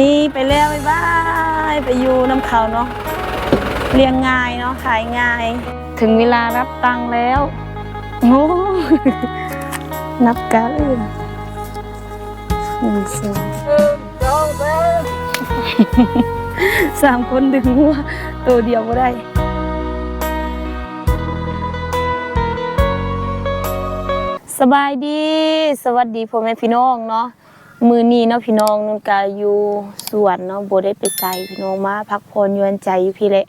นี่ไปแล้วบ๊ายบายไปอยู่น้ำเขาเนาะเลี้ยงง่ายเนาะขายง่าย ถึงเวลารับตังค์แล้วโอ้นับกันเลยนะหนึ่งสองสามคนดึงหัวตัวเดียวก็ได้สบายดี สวัสดีพ่อแม่พี่น้องเนาะ มือนี้เนาะพี่น้องนุ่นกาอยู่สวนเนาะบ่ได้ไปใส่พี่น้องมาพักผ่อนยวนใจอยู่พี่แหละ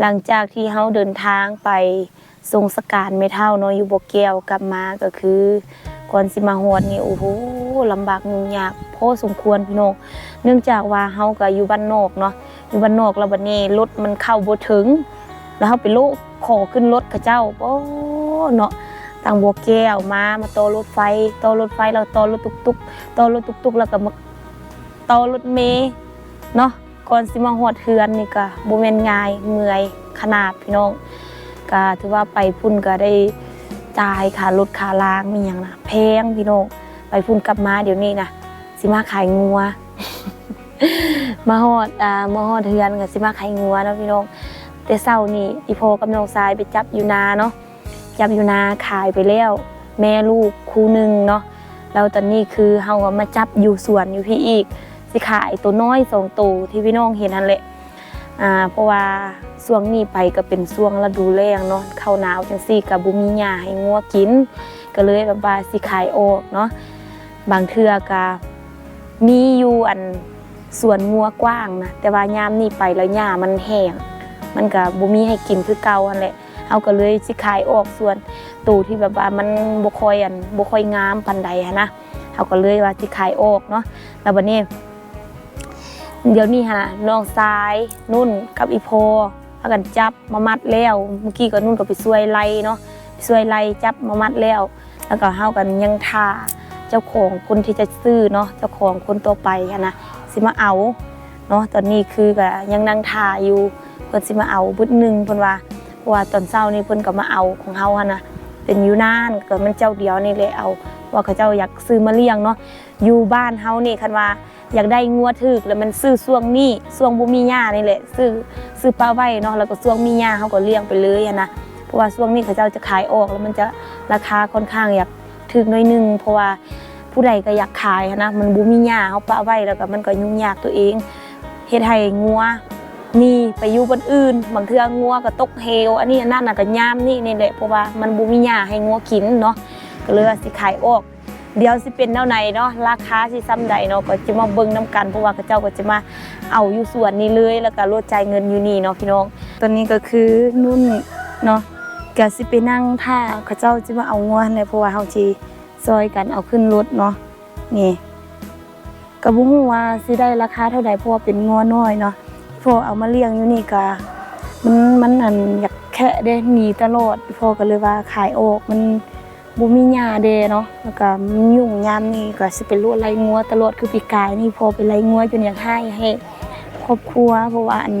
หลังจากที่เฮาเดินทางไปทรงสการไม่เท่าเนาะอยู่บ่แก้วกลับมาก็คือก่อนสิมาฮอดนี่โอ้โหลำบากยุ่งยากพอสมควรพี่น้องเนื่องจากว่าเฮาก็อยู่บ้านนอกเนาะอยู่บ้านนอกแล้วบัดนี้รถมันเข้าบ่ถึง แล้วเฮาไปโลกขอขึ้นรถเขาเจ้าโอ้เนาะ ทางบัวแก้วมามาต่อรถไฟต่อรถไฟแล้วต่อรถตุกตุกต่อรถตุกตุกแล้วก็มาต่อรถเมล์เนาะก่อนสิมาฮอดเฮือนนี่ก็บ่แม่นง่ายเมื่อยขนาดพี่น้องก็ถือว่าไปพุ่นก็ได้จ่ายค่ารถค่าล้างมีหยังนะแพงพี่น้องไปพุ่นกลับมาเดี๋ยวนี้นะสิมาขายงัวมาฮอดอ่ามาฮอดเฮือนก็สิมาขายงัวเนาะพี่น้องแต่เช้านี่อีโพกับน้องทรายไปจับอยู่นาเนาะ จับอยู่นาขายไปแล้ว แม่ลูกคู่หนึ่งเนาะแล้วตอนนี้คือเฮาก็มาจับอยู่สวนอยู่พี่อีก สิขายตัวน้อยสองตัวที่พี่น้องเห็นนั่นแหละอ่าเพราะว่าช่วงนี้ไปก็เป็นช่วงฤดูแล้งเนาะเข้าหนาวจังซี่ก็บ่มีหญ้าให้งัวกิน ก็เลยแบบว่าสิขายออกเนาะบางเทื่อก็มีอยู่อันสวนงัวกว้างนะแต่ว่ายามนี้ไปแล้วหญ้ามันแห้งมันก็บ่มีให้กินคือเก่าหันแหละ เอาก็เลยสิขายออกส่วนตูที่แบบว่ามันบ่ค่อยอันบ่ค่อยงามปานใดนะเอาก็เลยว่าสิขายออกเนาะแล้วบัดนี้ เดี๋ยวนี้หั่นน่ะน้องซ้ายนุ่นกับอีโพพากันจับมามัดแล้วเมื่อกี้ก็นุ่นก็ไปช่วยไล่เนาะช่วยไล่จับมามัดแล้ว แล้วก็เฮากันยังท่าเจ้าของคนที่จะซื้อเนาะเจ้าของคนต่อไปหั้นะสิมาเอาเนาะตอนนี้คือก็ยังนั่งท่าอยู่เพิ่นสิมาเอาบึดหนึงเพิ่นว่าเพราะ ว่าตอนเช้านี่เพิ่นก็มาเอาของเฮาหั่นนะเป็นอยู่นานก็มันเจ้าเดียวนี่เลยเอา ว่าเขาเจ้าอยากซื้อมาเลี้ยงเนาะอยู่บ้านเฮานี่คันว่าอยากได้งัวถึกแล้วมันซื้อช่วงนี้ช่วงบ่มีหญ้านี่แหละซื้อซื้อปลาไว้เนาะแล้วก็ช่วงมีหญ้าเฮาก็เลี้ยงไปเลยอะนะเพราะว่าช่วงนี้เขาเจ้าจะขายออกแล้วมันจะราคาค่อนข้างอยากถึกหน้อยหนึงเพราะว่าผู้ใดก็อยากขายนนะมันบ่มีหญ้าเฮาปลาไว้แล้วก็มันก็ยุ่งยากตัวเองเฮ็ดให้งัว นี่ไปอยู่บนอื่นบางเทื่องัวก็ตกเหวอันนี้นนั่นน่ะก็ยามนี่นี่แหละเพราะว่ามันบ่มีหญ้าให้งัวกินเนาะก็เลยสิขายออก เดี๋ยวสิเป็นแนวไหนเนาะราคาสิซ้ำใดเนาะก็จะมาเบิ่งนํกันเพราะว่าเขาเจ้าก็จะมาเอาอยู่ส่วนนี้เลยแล้วก็ลดใจเงินอยู่นี่เนาะพี่น้องตอนนี้ก็คือนุ่นเนาะก็สิไปนั่งท่าเขาเจ้าจะมาเอางัวเนี่ยเพราะว่าเฮาสิซอยกันเอาขึ้นรถเนาะนี่ก็บ่ฮู้ว่าสิได้ราคาเท่าใดเพราะว่าเป็นงัวน้อยเนาะ พอเอามาเลี้ยงอยู่นี่ก็มันมันอันอยากแค่ได้หนีตลอดพอก็เลยว่าขายออกมันบ่มีหญ้าเดเนาะแล้วก็มันยุ่งยามนี่ก็สิเป็นรวดไล่งัวตลอดคือปีกายนี่พอไปไล่งัวจนอยากให้ให้ครอบครัวเพราะว่าอัน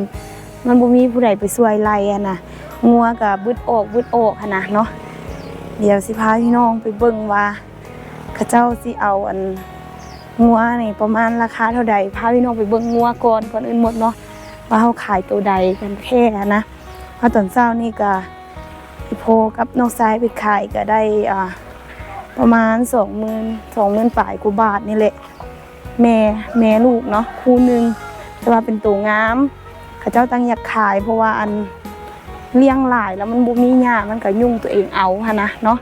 มันบ่มีผู้ใดไปช่วยไล่อะนะงัวก็บึดออกบึดออกหันนะเนาะเดี๋ยวสิพาพี่น้องไปเบิ่งว่าเขาเจ้าสิเอาอันงัวนี่ประมาณราคาเท่าใดพาพี่น้องไปเบิ่งงัวก่อนก่อนอื่นหมดเนาะ ว่าเขาขายตัวใดกันแค่นะเพราะตอนเช้านี่ก็โพกับน้องซ้ายไปขายก็ได้อ่าประมาณสองหมื่นสองหมื่นปลายกว่าบาทนี่แหละ แม่แม่ลูกเนาะคู่หนึ่งแต่ว่าเป็นตัวงามเขาเจ้าตั้งอยากขายเพราะว่าอันเลี้ยงหลายแล้วมันบุมีหญ้ามันก็ยุ่งตัวเองเอาฮะนะเนาะ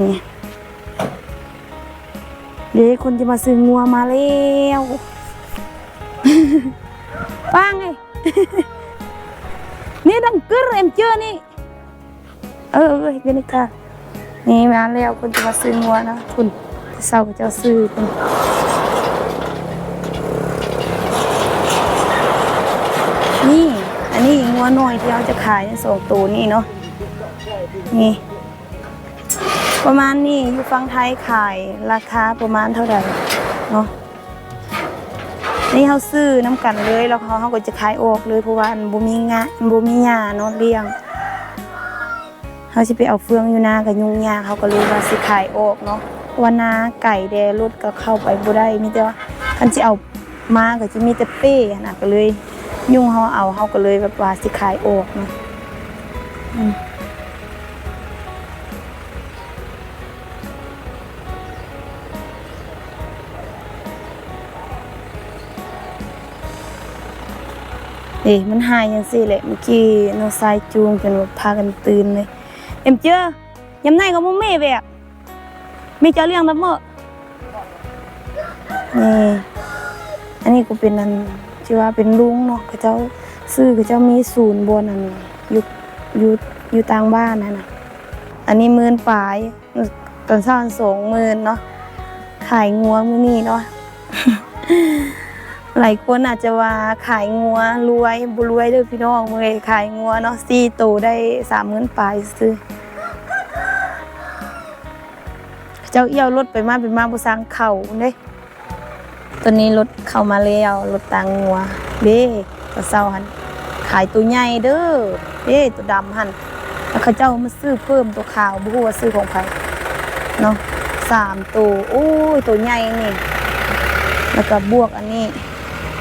นี่เดี๋ยวคนจะมาซื้องัวมาแล้ว ป้างไงนี่ดังกึรเอ็มเจอนี่เออเออเดี๋ยวนี้ค่ะนี่มาแล้วคุณจะมาซื้องัวนะคุณเศร้าก็จะซื้อคุณนี่ อันนี้งัวน้อยที่เราจะขายในสองตัวนี่เนาะ นี่ ประมาณนี้อยู่ฟังไทยขายราคาประมาณเท่าไหร่เนาะ นี่เขาซื้อน้ำกันเลยแล้วเขาเขาก็จะขายออกเลยเพราะว่าอันบ่มีงาอันบ่มีหญ้าเนาะเลี้ยงเขาสิไปเอาเฟืองอยู่นากับยุ่งยากเขาก็เลยว่าสิขายออกเนาะวานาไก่แดรถก็เข้าไปบ่ได้มีแต่ว่าคันสิเอามาก็จะมีแต่เป้นะก็เลย ยุ่งเฮาเอาเฮาก็เลยแบบว่าสิขายออกเนาะ มเอ้มันหายยังสิแหละเมื่อกี้น้องสายจูงจนว่าพากันตื่นเลย เอ็มเจอยำไนก็บ่แม่แบบไมีเจ้าเรื่องรับเมื่อนี่อันนี้ก็เป็นอันที่ว่าเป็นลุงเนาะเขาเจ้าซื้อเขาเจ้ามีศูนย์บนอันอยู่อยู่อยู่ต่างบ้านนั่นน่ะอันนี้มื่นปลายตอนเช้าสองมื่นเนาะขายงัวมื้อนี้เนาะ หลายคนอาจจะว่าขายงัวรวยบ่รวยเด้อพี่น้องเมื่อยขายงัวเนาะสี่ตัวได้สามหมื่นปลายซื้อเจ้าเอี้ยวรถไปมาไปมาบ่สร้างเข่าเด้ตอนนี้รถเข้ามาแล้วรถตังงัวเด้ก็เซาหันขายตัวใหญ่เด้อเด้ตัวดำหันแล้วเขาเจ้ามาซื้อเพิ่มตัวขาวบ่ฮู้ว่าซื้อของไผเนาะสามตัวโอ้ยตัวใหญ่นี่ แล้วก็บวกอันนี้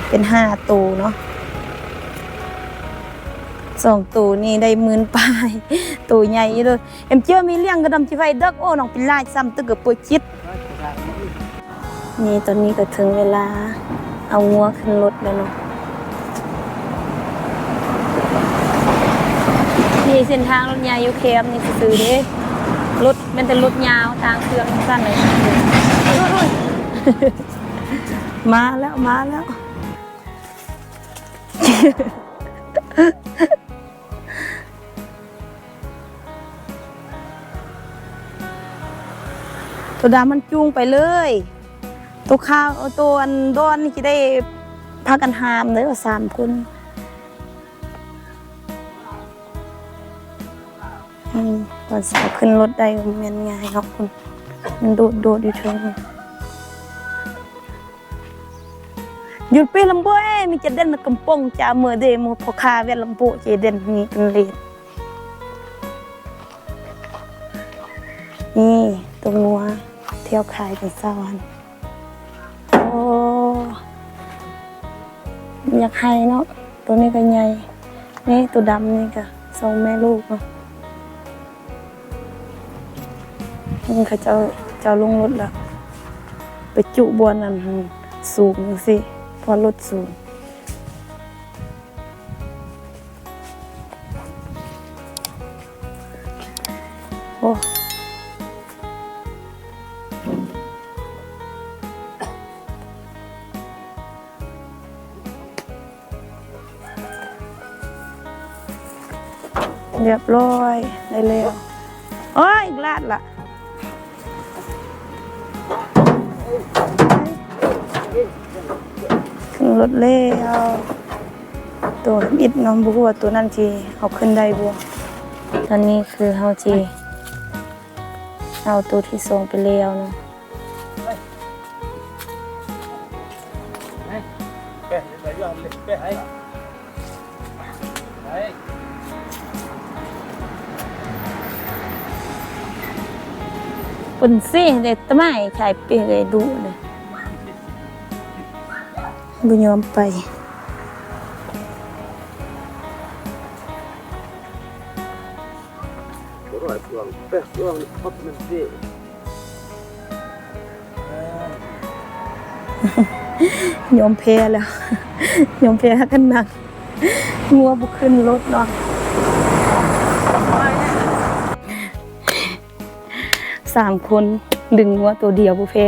เป็นห้าตัวเนาะสองตัวนี่ได้หมื่นปลายตัวใหญ่เลยเอ็มเจ้ามีเลี้ยงกระดำที่ไฟเด็กโอ้น้องเป็นลายซ้ำตึกกับปวดจิตนี่ตอนนี้ก็ถึงเวลาเอางัวขึ้นรถแล้วเนาะนี่เส้นทางรถยาวยูเคมนี่ซื้อเด้รถมันเป็นรถยาวทางเครื่องสั้นเลยมาแล้วมาแล้ว ตัวดำมันจูงไปเลย ตัวข้าวตัวอันดอนนี่จะได้พากันหามเลยว่าสามคนอืมตอนสาวขึ้นรถได้มันง่ายครับคุณ มันโดดโดดอยู่เทิง ยุดไปลำโพเอ้มีจะเด่นกำปงจะเมื่อเดมพอคาเวลลำโพจเด่นนี่กันเลยนี่ตัวงัวเที่ยวขายเป็นสวรรค์โอ้อยากให้เนาะตัวนี้ก็ใหญ่นี่ตัวดำนี่ก็สองแม่ลูกเนาะนี่เขาเจ้าเจ้าลงรถแล้วไปจุบวนนั่นสูงสิ พอรถสูงโอ้เรียบร้อยได้แล้วโอ้ยกลาดละ รถแล้วตัวอิดน้องบัวตัวนั่นจีเอาขึ้นได้บัวตอนนี้คือเฮาจีเอาตัวที่ส่งไปแล้วนะปุ่นซี่เด็ดตะไม้ขายเปียเลยดูเลย บุยอมไป Đúng rồi, đường, bé, đường, hấp lên gì. ยอมแพ้แล้ว ยอมแพ้กันหนักงัวบุขึ้นรถเนาะสามคนดึงงัวตัวเดียวบุแพ้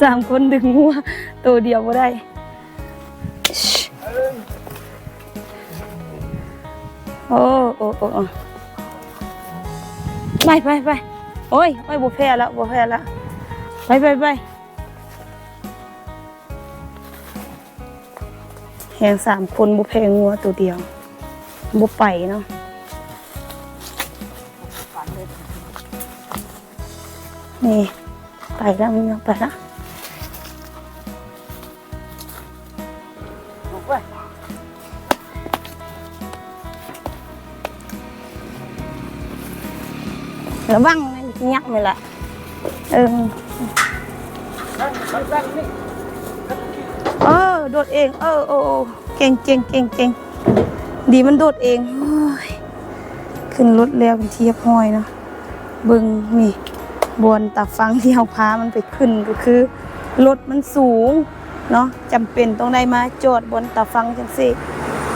สามคนดึงงัวตัวเดียวบ่ได้โอ้โอ้โอ้ไปไปไปโอ้ยโอ้ยบ่แพ้แล้วบ่แพ้แล้วไปไปไปแหงสามคนบ่แพ้งัวตัวเดียวบ่ไปเนาะนี่ ไปแล้วมึงไปแล้ว ระวังนะยักษ์เลยละเออเออโดดเอง เออโอ้เก่งเก่งเก่งเก่งดีมันโดดเองอขึ้นรถแล้วเป็นเทียบห้อยเนาะเบึงนี่บนตาฟังที่เอาพามันไปขึ้นก็คือรถมันสูงเนาะจำเป็นต้องได้มาจอดบนตาฟังจังซี่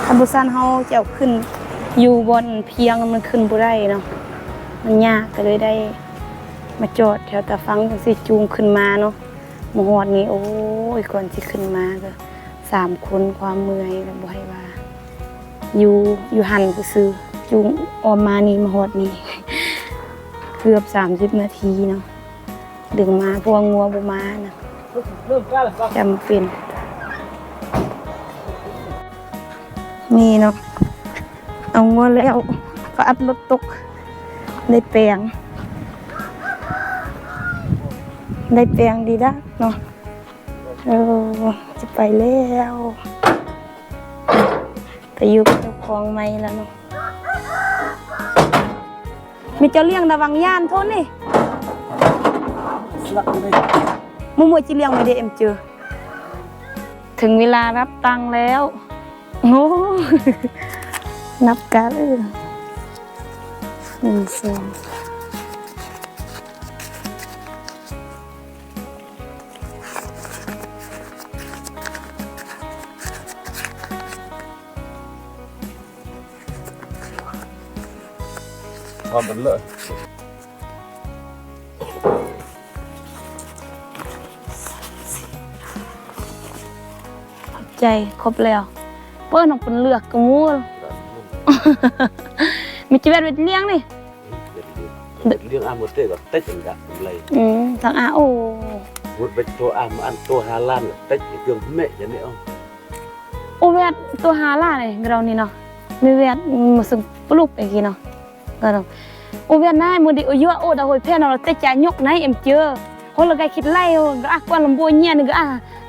คันบุซันเฮาจะขึ้นอยู่บนเพียงมันขึ้นบ่ได้เนาะ มันยากก็เลยได้ มาจอดแถวตาฟังจังซี่จูงขึ้นมาเนาะหอดนี้โอ้ยก่อนสิขึ้นมาก็สามคนความเมื่อยก็บ่ให้ว่าอยู่อยู่หันซื่อจูงออมมานี่มาฮอดนี่เกือบสามสิบนาทีเนาะดึงมาพวงงัวบมานะเริ่มกล้าแล้วจำเป็นนี่เนาะเอางัวแล้วก็อัดรถตก ได้แปลง ได้แปลงดีด้ะเนาะเออจะไปแล้วไปอยู่กับเจ้าของไม่แล้วเนาะมีเจ้าเลี้ยงระวังย่านโทษนี่สลักเลยมุมมวยจีเลียงไม่ได้เอ็มเจอ ถึงเวลารับตังค์แล้ว โอ้นับกันเลย หนึ่งสองพร้อมกันเลยขอบใจครบแล้ว เปิ้ลน้องเป็นเลือกกระมู มีจีเวตเป็นเลี้ยงนี่เรื่องอาหมดเต้ก็เต็ดอย่างไรอืมทางอาโอหมดไปตัวอามาอันตัวฮาลานเต็ดเครื่องแม่อย่างนี้เอาโอเวตตัวหาล่าเลยเรานี่เนาะมีเวตมาสึงปลุกอีกทีเนาะก็เนาะโอเวตนายมือดิโอเยอะโอดาโหยเพ่นเราเตะจ่ายกไหนเอ็มเจอคนละไกคิดไล่ก็อะกว่าลำโบเงี้ยนี่ก็อะ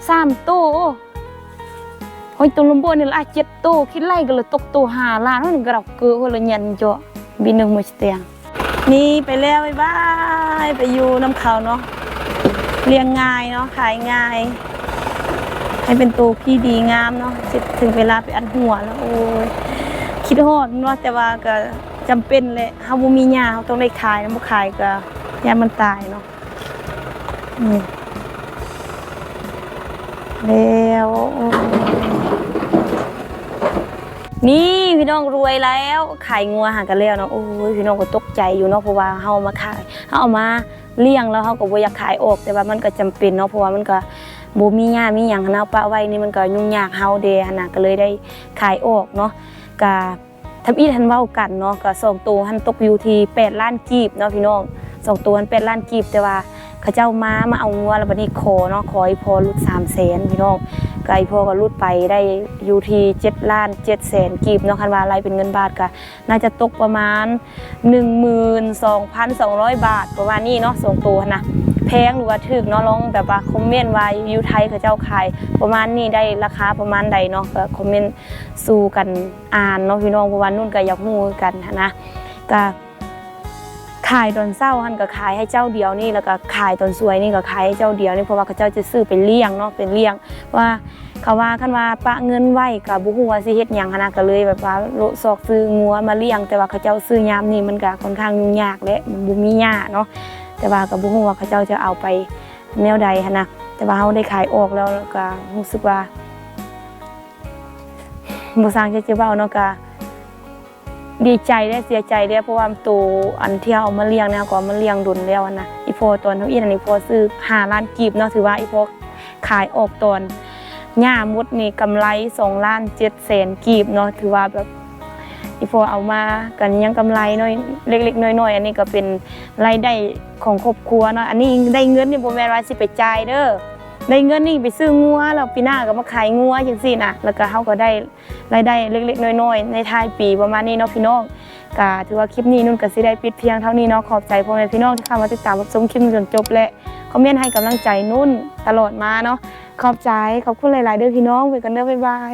สามโตโอ้ ยตัวลำโบนี่ละอ่เจ็ดโตคิดไล่ก็เลยตกตัวหาล้านนั่นก็เราเกือคนละเงี้ยจ่อบีหนึ่งมือเตียงนี่ไปแล้วบ๊ายบายไปอยู่น้ำเขาเนาะเลี้ยงง่ายเนาะขายง่าย ให้เป็นตัวพี่ดีงามเนาะสิถึงเวลาไปอันหัวแล้วโอ้ยคิดฮอดเนาะแต่ว่าก็จำเป็นแหละเฮาบ่มีหญ้าเฮาต้องได้ขายนะบ่ขายก็ยามมันตายเนาะแล้ว นี่พี่น้องรวยแล้วขายงัวหากันแล้วเนาะโอ้ยพี่น้องก็ตกใจอยู่เนาะเพราะว่าเฮามาขายเฮาเอามาเลี้ยงแล้วเฮาก็บ่อยากขายออก แต่ว่ามันก็จำเป็นเนาะเพราะว่ามันก็บ่มีหญ้ามีหยังหั้นนะปะไว้นี่มันก็ยุ่งยากเฮาเดะนนะก็เลยได้ขายออกเนาะก็ทำอีทันเว้ากันเนาะก็สองตัวหันตกอยู่ที่8ล้านกีบเนาะพี่น้องสองตัวหัน8ล้านกีบแต่ว่า เขาเจ้ามามาเอางัวแล้วบัดนี้ขอเนาะขอให้พอรุด3แสนพี่น้องก็ไอ้พอก็รุดไปได้อยู่ที่7ล้าน7แสนกีบเนาะคันว่าอะไรเป็นเงินบาทก็น่าจะตกประมาณ12,200บาทประมาณนี้เนาะสองตัวนะแพงหรือว่าถึกเนาะลองแบบว่าคอมเมนต์ไว้อยู่ไทยเขาเจ้าขายประมาณนี้ได้ราคาประมาณใดเนาะก็คอมเมนต์สู่กันอ่านเนาะพี่น้องเพระว่านุ่นก็อยากฮู้กันนนะก็ ขายตอนเศร้าหันก็ขายให้เจ้าเดียวนี่แล้วก็ขายตอนสวยนี่ก็ขายให้เจ้าเดียวนี่เพราะว่าเขาเจ้าจะซื้อเป็นเลี้ยงเนาะเป็นเลี้ยงว่าเขาว่าคันว่าปะเงินไหวกับบุหัวสิเฮ็ดหยังหั้นนะก็เลยแบบว่าโลซอกซื้องัวมาเลี้ยง แต่ว่าเขาเจ้าซื้อยามนี่มันก็ค่อนข้างยุ่งยากและมันบ่มีหญ้าเนาะแต่ว่ากับบุ้งว่าเขาเจ้าจะเอาไปแนวใดนะแต่ว่าเขาได้ขายออกแล้วก็รู้สึกว่าบสร้างจะจะเบ้าเนาะก็ ดีใจได้เสียใจได้เพราะว่าตัวอันที่เอามาเลี้ยงเนี่ยก็เอามาเลี้ยงดุนแล้วนะอีพพอตอนเท่าอีนั่นอีพอซื้อ5ล้านกีบเนาะถือว่าอีพอขายออกตอนหญ้ามุดนี่กำไร2ล้าน7แสนกีบเนาะถือว่าแบบอีพอเอามากันยังกำไรน้อยเล็กๆน้อยๆอันนี้ก็เป็นรายได้ของครอบครัวเนาะอันนี้ได้เงินนี่บ่แม่นว่าสิไปจ่ายเด้อ ได้เงินนี่ไปซื้องัวแล้วปีหน้าก็มาขายงัวจังซี่นะแล้วก็เฮาก็ได้รายได้เล็กๆน้อยๆในท้ายปีประมาณนี้เนาะพี่น้องก็ถือว่าคลิปนี้นุ่นก็สิได้ปิดเพียงเท่านี้เนาะขอบใจพ่อแม่พี่น้องที่เข้ามาติดตามรับชมคลิปจนจบและคอมเมนต์ให้กำลังใจนุ่นตลอดมาเนาะขอบใจขอบคุณหลายๆเด้อพี่น้องไปกันเด้อบ๊ายบาย